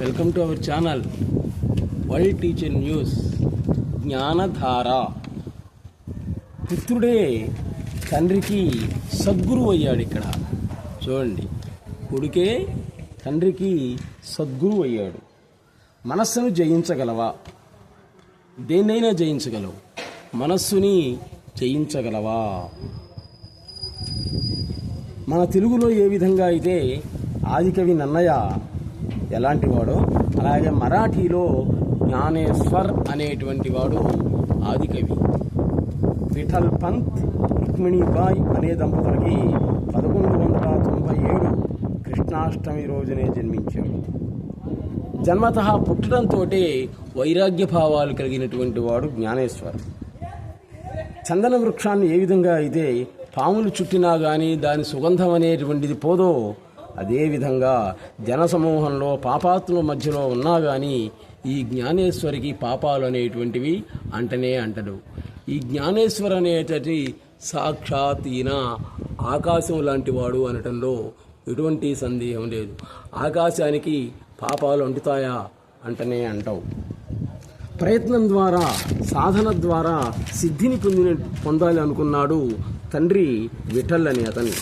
Welcome to our channel. World teacher news. జ్ఞానధార. పుత్రుడే తండ్రికి సద్గురు అయ్యాడు ఇక్కడ. చూడండి. కొడుకే తండ్రికి సద్గురువు అయ్యాడు. మనస్సును జయించగలవా? దేన్నైనా జయించగలవు. మనస్సుని జయించగలవా? మన తెలుగులో ఏ విధంగా అయితే ఆదికవి నన్నయ్య ఎలాంటి వాడో అలాగే మరాఠీలో జ్ఞానేశ్వర్ అనేటువంటి వాడు ఆదికవి విఠల్ పంత్ రుక్మిణీబాయ్ అనే దంపతులకి పదకొండు వందల తొంభై ఏడు కృష్ణాష్టమి రోజునే జన్మించాడు. జన్మత పుట్టడంతో వైరాగ్య భావాలు కలిగినటువంటి వాడు జ్ఞానేశ్వర్. చందన వృక్షాన్ని ఏ విధంగా అయితే పాములు చుట్టినా కానీ దాని సుగంధం అనేటువంటిది పోదో అదేవిధంగా జనసమూహంలో పాపాత్ముల మధ్యలో ఉన్నా కానీ ఈ జ్ఞానేశ్వరికి పాపాలు అనేటువంటివి అంటనే అంటడు ఈ జ్ఞానేశ్వర్ అనేటటి సాక్షాత్ ఈయన ఆకాశం లాంటి వాడు అనటంలో ఎటువంటి సందేహం లేదు. ఆకాశానికి పాపాలు అంటుతాయా అంటనే అంటావు. ప్రయత్నం ద్వారా సాధన ద్వారా సిద్ధిని పొందిన పొందాలి అనుకున్నాడు తండ్రి విఠల్ అని అతను.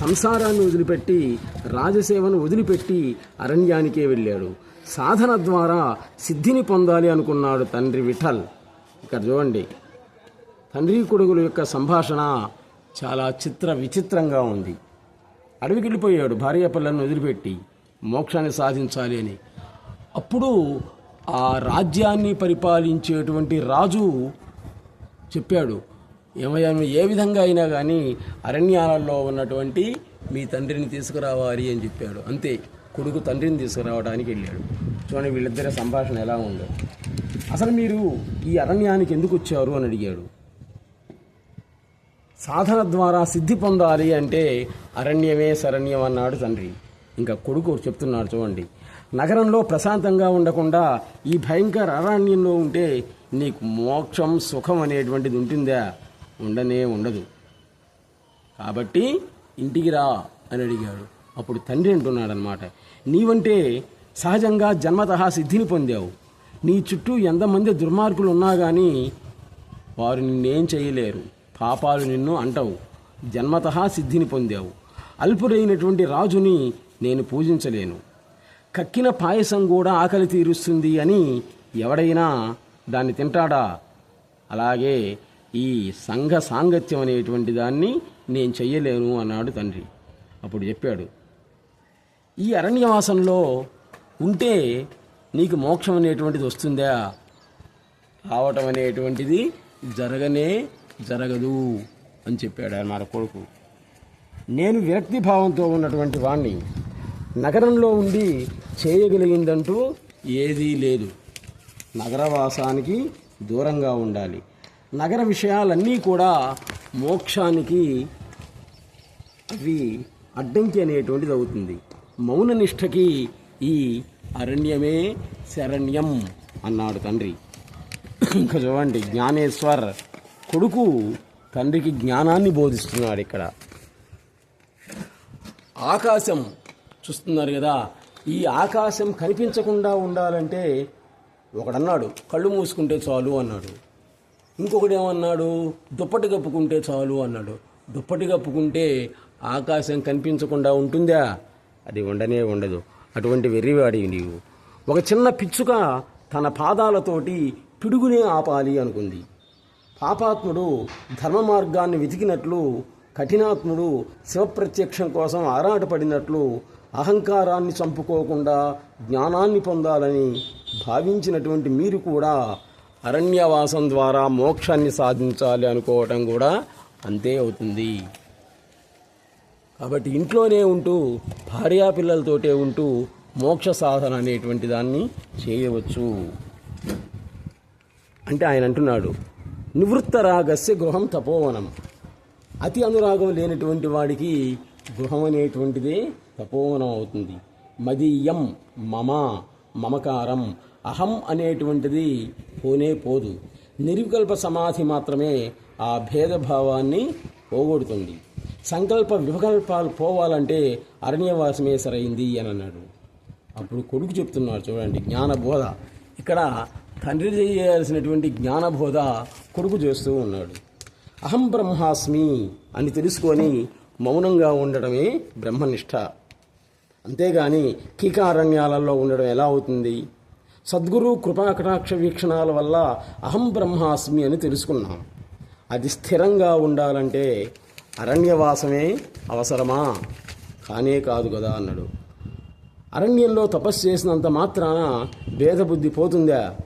సంసారాన్ని వదిలిపెట్టి రాజసేవను వదిలిపెట్టి అరణ్యానికే వెళ్ళాడు. సాధన ద్వారా సిద్ధిని పొందాలి అనుకున్నాడు తండ్రి విఠల్. ఇక్కడ చూడండి తండ్రి కొడుకుల యొక్క సంభాషణ చాలా చిత్ర విచిత్రంగా ఉంది. అడవికి వెళ్ళిపోయాడు భార్య పిల్లలను వదిలిపెట్టి మోక్షాన్ని సాధించాలి అని. అప్పుడు ఆ రాజ్యాన్ని పరిపాలించేటువంటి రాజు చెప్పాడు ఏమయ్యా ఏ విధంగా అయినా కానీ అరణ్యాలలో ఉన్నటువంటి మీ తండ్రిని తీసుకురావాలి అని చెప్పాడు. అంతే కొడుకు తండ్రిని తీసుకురావడానికి వెళ్ళాడు. చూడండి వీళ్ళిద్దరి సంభాషణ ఎలా ఉందో. అసలు మీరు ఈ అరణ్యానికి ఎందుకు వచ్చారు అని అడిగాడు. సాధన ద్వారా సిద్ధి పొందాలి అంటే అరణ్యమే శరణ్యం అన్నాడు తండ్రి. ఇంకా కొడుకు చెప్తున్నాడు చూడండి నగరంలో ప్రశాంతంగా ఉండకుండా ఈ భయంకర అరణ్యంలో ఉంటే నీకు మోక్షం సుఖం అనేటువంటిది ఉంటుందా? ఉండనే ఉండదు. కాబట్టి ఇంటికి రా అని అడిగాడు. అప్పుడు తండ్రి అంటున్నాడనమాట నీవంటే సహజంగా జన్మత సిద్ధిని పొందావు. నీ చుట్టూ ఎంతమంది దుర్మార్గులు ఉన్నా కానీ వారు నిన్నేం చేయలేరు. పాపాలు నిన్ను అంటవు. జన్మత సిద్ధిని పొందావు. అల్పుడైనటువంటి రాజుని నేను పూజించలేను. కక్కిన పాయసం కూడా ఆకలి తీరుస్తుంది అని ఎవడైనా దాన్ని తింటాడా? అలాగే ఈ సంఘ సాంగత్యం అనేటువంటి దాన్ని నేను చెయ్యలేను అన్నాడు తండ్రి. అప్పుడు చెప్పాడు ఈ అరణ్యవాసంలో ఉంటే నీకు మోక్షం అనేటువంటిది వస్తుందా? రావటం అనేటువంటిది జరగనే జరగదు అని చెప్పాడు అన్నమాట కొడుకు. నేను విరక్తి భావంతో ఉన్నటువంటి వాణ్ణి నగరంలో ఉండి చేయగలిగిందంటూ ఏదీ లేదు. నగరవాసానికి దూరంగా ఉండాలి. నగర విషయాలన్నీ కూడా మోక్షానికి అవి అడ్డంకి అనేటువంటిది అవుతుంది. మౌన నిష్టకి ఈ అరణ్యమే శరణ్యం అన్నాడు తండ్రి. ఇంకా చూడండి జ్ఞానేశ్వర్ కొడుకు తండ్రికి జ్ఞానాన్ని బోధిస్తున్నాడు ఇక్కడ. ఆకాశం చూస్తున్నారు కదా ఈ ఆకాశం కనిపించకుండా ఉండాలంటే ఒకడన్నాడు కళ్ళు మూసుకుంటే చాలు అన్నాడు. ఇంకొకటి ఏమన్నాడు దుప్పటి కప్పుకుంటే చాలు అన్నాడు. దుప్పటి కప్పుకుంటే ఆకాశం కనిపించకుండా ఉంటుందా? అది ఉండనే ఉండదు. అటువంటి వెర్రివాడివి నీవు. ఒక చిన్న పిచ్చుక తన పాదాలతోటి పిడుగునే ఆపాలి అనుకుంది. పాపాత్ముడు ధర్మ మార్గాన్ని వెతికినట్లు కఠినాత్ముడు శివప్రత్యక్షం కోసం ఆరాటపడినట్లు అహంకారాన్ని చంపుకోకుండా జ్ఞానాన్ని పొందాలని భావించినటువంటి మీరు కూడా అరణ్యవాసం ద్వారా మోక్షాన్ని సాధించాలి అనుకోవటం కూడా అంతే అవుతుంది. కాబట్టి ఇంట్లోనే ఉంటూ భార్యా పిల్లలతోటే ఉంటూ మోక్ష సాధన అనేటువంటి దాన్ని చేయవచ్చు. అంటే ఆయన అంటున్నాడు నివృత్త రాగస్య గృహం తపోవనం. అతి అనురాగం లేనటువంటి వాడికి గృహం అనేటువంటిదే తపోవనం అవుతుంది. మదీయం మమ మమకారం అహం అనేటువంటిది పోనే పోదు. నిర్వికల్ప సమాధి మాత్రమే ఆ భేదభావాన్ని పోగొడుతుంది. సంకల్ప వికల్పాలు పోవాలంటే అరణ్యవాసమే సరైంది అని అన్నాడు అప్పుడు కొడుకు చెప్తున్నాడు చూడండి జ్ఞానబోధ. ఇక్కడ తండ్రి చేయాల్సినటువంటి జ్ఞానబోధ కొడుకు చేస్తూ ఉన్నాడు. అహం బ్రహ్మాస్మి అని తెలుసుకొని మౌనంగా ఉండడమే బ్రహ్మనిష్ట. అంతేగాని కీకారణ్యాలలో ఉండడం ఎలా అవుతుంది? సద్గురు కృపాకటాక్ష వీక్షణాల వల్ల అహం బ్రహ్మాస్మి అని తెలుసుకున్నాం. అది స్థిరంగా ఉండాలంటే అరణ్యవాసమే అవసరమా? కానే కాదు కదా అన్నాడు. అరణ్యంలో తపస్సు చేసినంత మాత్రాన భేదబుద్ధి పోతుందా?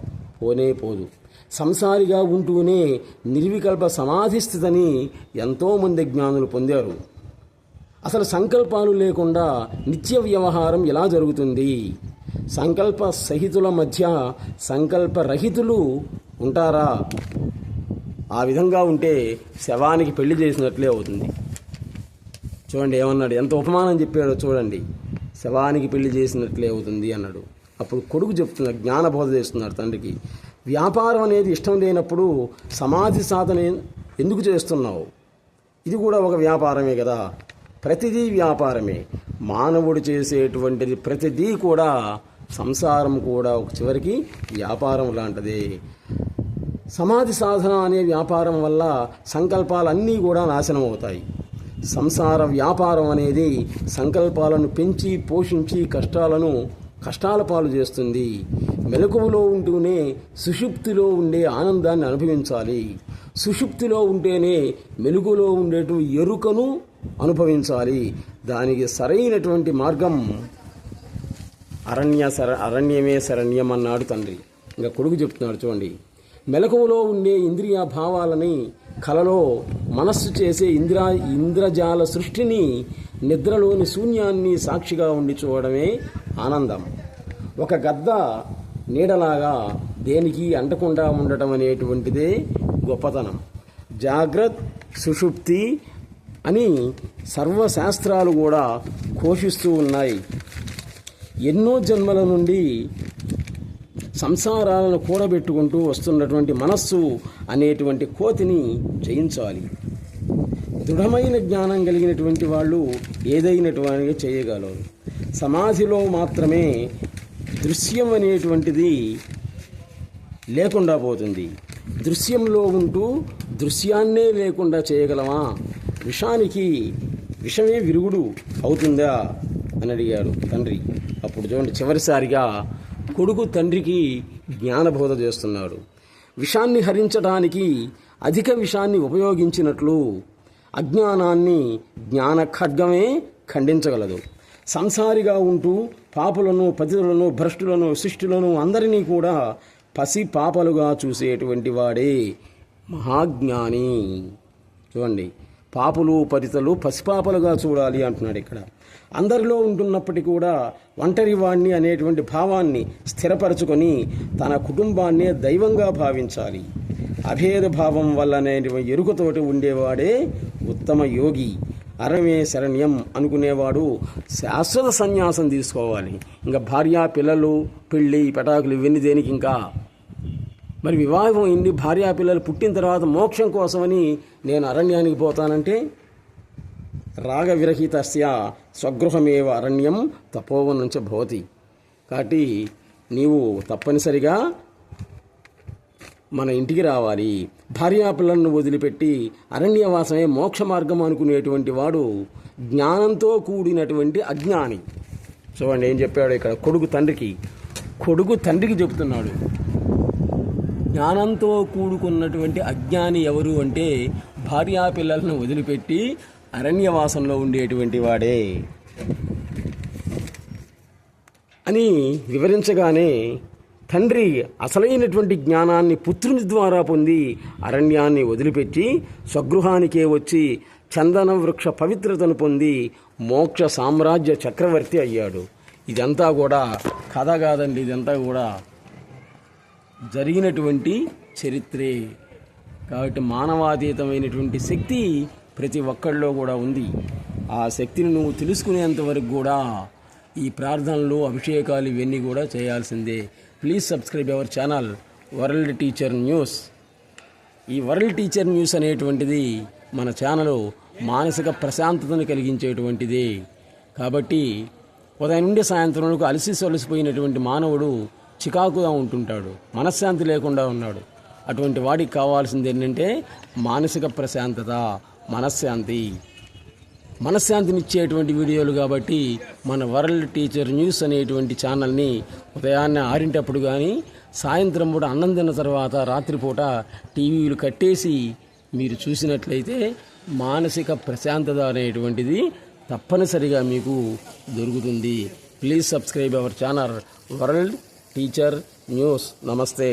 పోనే పోదు. సంసారిగా ఉంటూనే నిర్వికల్ప సమాధి స్థితిని ఎంతోమంది జ్ఞానులు పొందారు. అసలు సంకల్పాలు లేకుండా నిత్య వ్యవహారం ఎలా జరుగుతుంది? సంకల్ప సహితుల మధ్య సంకల్ప రహితులు ఉంటారా? ఆ విధంగా ఉంటే శవానికి పెళ్ళి చేసినట్లే అవుతుంది. చూడండి ఏమన్నాడు? ఎంత ఉపమానం చెప్పాడో చూడండి. శవానికి పెళ్ళి చేసినట్లే అవుతుంది అన్నాడు. అప్పుడు కొడుకు చెప్తున్నాడు జ్ఞానబోధ చేస్తున్నాడు తండ్రికి. వ్యాపారం అనేది ఇష్టం లేనప్పుడు సమాధి సాధన ఎందుకు చేస్తున్నావు? ఇది కూడా ఒక వ్యాపారమే కదా. ప్రతిదీ వ్యాపారమే. మానవుడు చేసేటువంటిది ప్రతిదీ కూడా సంసారం కూడా ఒక చివరికి వ్యాపారం లాంటిదే. సమాధి సాధన అనే వ్యాపారం వల్ల సంకల్పాలన్నీ కూడా నాశనం అవుతాయి సంసార వ్యాపారం అనేది సంకల్పాలను పెంచి పోషించి కష్టాలను కష్టాల పాలు చేస్తుంది. మెలకువలో ఉంటూనే సుషుప్తిలో ఉండే ఆనందాన్ని అనుభవించాలి. సుషుప్తిలో ఉంటేనే మెలుగులో ఉండేటువంటి ఎరుకను అనుభవించాలి. దానికి సరైనటువంటి మార్గం అరణ్య సర అరణ్యమే శరణ్యం అన్నాడు తండ్రి. ఇంకా కొడుకు చెప్తున్నాడు చూడండి. మెలకువలో ఉండే ఇంద్రియ భావాలని కలలో మనస్సు చేసే ఇంద్ర ఇంద్రజాల సృష్టిని నిద్రలోని శూన్యాన్ని సాక్షిగా ఉండి చూడడమే ఆనందం. ఒక గద్ద నీడలాగా దేనికి అంటకుండా ఉండటం అనేటువంటిదే గొప్పతనం. జాగ్రత్ సుషుప్తి అని సర్వశాస్త్రాలు కూడా ఘోషిస్తూ ఉన్నాయి. ఎన్నో జన్మల నుండి సంసారాలను కూడబెట్టుకుంటూ వస్తున్నటువంటి మనస్సు అనేటువంటి కోతిని జయించాలి. దృఢమైన జ్ఞానం కలిగినటువంటి వాళ్ళు ఏదైనటువంటి చేయగలరు. సమాధిలో మాత్రమే దృశ్యం అనేటువంటిది లేకుండా పోతుంది. దృశ్యంలో ఉంటూ దృశ్యాన్నే లేకుండా చేయగలమా? విషానికి విషమే విరుగుడు అవుతుందా? అని అడిగాడు తండ్రి అప్పుడు చూడండి చివరిసారిగా కొడుకు తండ్రికి జ్ఞానబోధ చేస్తున్నాడు. విషాన్ని హరించడానికి అధిక విషాన్ని ఉపయోగించినట్లు అజ్ఞానాన్ని జ్ఞాన ఖడ్గమే ఖండించగలదు. సంసారిగా ఉంటూ పాపులను పతితులను భ్రష్టులను శిష్టులను అందరినీ కూడా పసి పాపలుగా చూసేటువంటి వాడే మహాజ్ఞాని. చూడండి పాపులు పరితలు పసిపాపలుగా చూడాలి అంటున్నాడు ఇక్కడ. అందరిలో ఉంటున్నప్పటికీ కూడా ఒంటరి వాణ్ణి అనేటువంటి భావాన్ని స్థిరపరచుకొని తన కుటుంబాన్నే దైవంగా భావించాలి. అభేద భావం వల్లనే ఎరుకతోటి ఉండేవాడే ఉత్తమ యోగి. అరమే శరణ్యం అనుకునేవాడు శాశ్వత సన్యాసం తీసుకోవాలి. ఇంకా భార్య పిల్లలు పెళ్ళి పెటాకులు ఇవన్నీ దేనికి ఇంకా? మరి వివాహం అయింది భార్య పిల్లలు పుట్టిన తర్వాత మోక్షం కోసమని నేను అరణ్యానికి పోతానంటే రాగ విరహితస్య స్వగృహమేవ అరణ్యం తపోవనంచ భవతి. కాబట్టి నీవు తప్పనిసరిగా మన ఇంటికి రావాలి. భార్యాపిల్లలను వదిలిపెట్టి అరణ్యవాసమే మోక్ష మార్గం అనుకునేటువంటి వాడు జ్ఞానంతో కూడినటువంటి అజ్ఞాని. చూడండి ఏం చెప్పాడు ఇక్కడ? కొడుకు తండ్రికి. కొడుకు తండ్రికి చెబుతున్నాడు. జ్ఞానంతో కూడుకున్నటువంటి అజ్ఞాని ఎవరు అంటే భార్యా పిల్లలను వదిలిపెట్టి అరణ్యవాసంలో ఉండేటువంటి వాడే. అని వివరించగానే తండ్రి అసలైనటువంటి జ్ఞానాన్ని పుత్రుని ద్వారా పొంది అరణ్యాన్ని వదిలిపెట్టి స్వగృహానికే వచ్చి చందన వృక్ష పవిత్రతను పొంది మోక్ష సామ్రాజ్య చక్రవర్తి అయ్యాడు. ఇదంతా కూడా కథ కాదండి ఇదంతా కూడా జరిగినటువంటి చరిత్రే. కాబట్టి మానవాతీతమైనటువంటి శక్తి ప్రతి ఒక్కళ్ళలో కూడా ఉంది. ఆ శక్తిని నువ్వు తెలుసుకునేంత వరకు కూడా ఈ ప్రార్థనలు అభిషేకాలు ఇవన్నీ కూడా చేయాల్సిందే. Please subscribe our channel world teacher news ఈ వరల్డ్ టీచర్ న్యూస్ అనేటువంటిది మన ఛానల్ మానసిక ప్రశాంతతను కలిగించేటువంటిది. కాబట్టి ఉదయం నుండి సాయంత్రం వరకు అలసి సొలసిపోయినటువంటి మానవుడు చికాకుగా ఉంటుంటాడు. మనశ్శాంతి లేకుండా ఉన్నాడు. అటువంటి వాడికి కావాల్సింది ఏంటంటే మానసిక ప్రశాంతత మనశ్శాంతి. మనశ్శాంతినిచ్చేటువంటి వీడియోలు కాబట్టి మన వరల్డ్ టీచర్ న్యూస్ అనేటువంటి ఛానల్ని ఉదయాన్నే ఆరింటప్పుడు కానీ సాయంత్రం పూట అన్నం తిన్న తర్వాత రాత్రిపూట టీవీలు కట్టేసి మీరు చూసినట్లయితే మానసిక ప్రశాంతత అనేటువంటిది తప్పనిసరిగా మీకు దొరుకుతుంది. Please subscribe our channel world teacher news. నమస్తే.